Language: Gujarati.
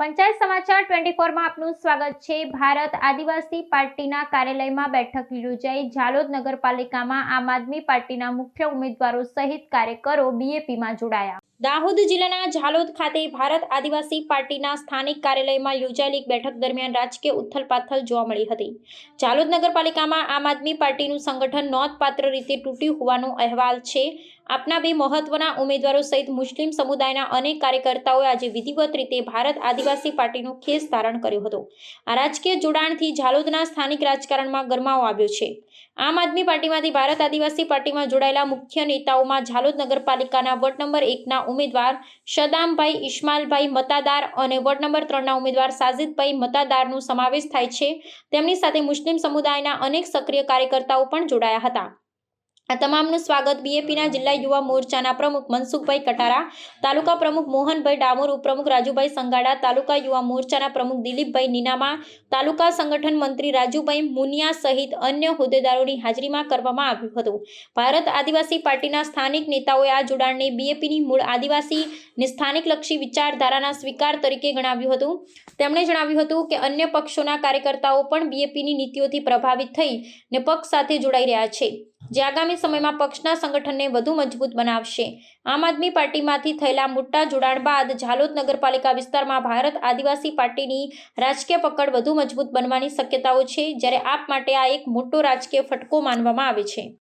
પંચાયત સમાચાર ટ્વેન્ટી ફોરમાં આપનું સ્વાગત છે. ભારત આદિવાસી પાર્ટીના કાર્યાલયમાં બેઠક યોજાઈ. ઝાલોદ નગરપાલિકામાં આમ આદમી પાર્ટીના મુખ્ય ઉમેદવારો સહિત કાર્યકરો બીએપીમાં જોડાયા. દાહોદ જિલ્લાના ઝાલોદ ખાતે ભારત આદિવાસી પાર્ટીના સ્થાનિક કાર્યાલયમાં યોજાયેલી બેઠક દરમિયાન રાજકીય ઉથલપાથલ જોવા મળી હતી. ઝાલોદ નગરપાલિકામાં આમ આદમી પાર્ટીનું સંગઠન નોંધપાત્ર રીતે તૂટ્યું હોવાનો અહેવાલ છે. આપના બે મહત્વના ઉમેદવારો સહિત મુસ્લિમ સમુદાયના અનેક કાર્યકર્તાઓએ આજે વિધિવત રીતે ભારત આદિવાસી પાર્ટીનો ખેસ ધારણ કર્યો હતો. આ રાજકીય જોડાણથી ઝાલોદના સ્થાનિક રાજકારણમાં ગરમાવો આવ્યો છે. આમ આદમી પાર્ટીમાંથી ભારત આદિવાસી પાર્ટીમાં જોડાયેલા મુખ્ય નેતાઓમાં ઝાલોદ નગરપાલિકાના વોર્ડ નંબર એકના ઉમેદવાર શદામભાઈ ઇસ્માલભાઈ મતાદાર અને વોર્ડ નંબર ત્રણના ઉમેદવાર સાજિદભાઈ મતાદારનો સમાવેશ થાય છે. તેમની સાથે મુસ્લિમ સમુદાયના અનેક સક્રિય કાર્યકર્તાઓ પણ જોડાયા હતા. આ તમામનું સ્વાગત બીએપીના જિલ્લા યુવા મોરચાના પ્રમુખ મનસુખભાઈ કટારા, તાલુકા પ્રમુખ મોહનભાઈ ડામોર, ઉપપ્રમુખ રાજુભાઈ સંગાડા, તાલુકા યુવા મોરચાના પ્રમુખ દિલીપભાઈ નીનામા, તાલુકા સંગઠન મંત્રી રાજુભાઈ મુનિયા સહિત અન્ય હોદ્દેદારોની હાજરીમાં કરવામાં આવ્યું હતું. ભારત આદિવાસી પાર્ટીના સ્થાનિક નેતાઓએ આ જોડાણને બીએપીની મૂળ આદિવાસી ને સ્થાનિકલક્ષી વિચારધારાના સ્વીકાર તરીકે ગણાવ્યું હતું. તેમણે જણાવ્યું હતું કે અન્ય પક્ષોના કાર્યકર્તાઓ પણ બીએપીની નીતિઓથી પ્રભાવિત થઈ ને પક્ષ સાથે જોડાઈ રહ્યા છે. જે આગામી સમયમાં પક્ષના સંગઠનને વધુ મજબૂત બનાવશે. આમ આદમી પાર્ટીમાંથી થયેલા મોટા જોડાણ બાદ ઝાલોદ નગરપાલિકા વિસ્તારમાં ભારત આદિવાસી પાર્ટીની રાજકીય પકડ વધુ મજબૂત બનવાની શક્યતાઓ છે, જ્યારે આપ માટે આ એક મોટો રાજકીય ફટકો માનવામાં આવે છે.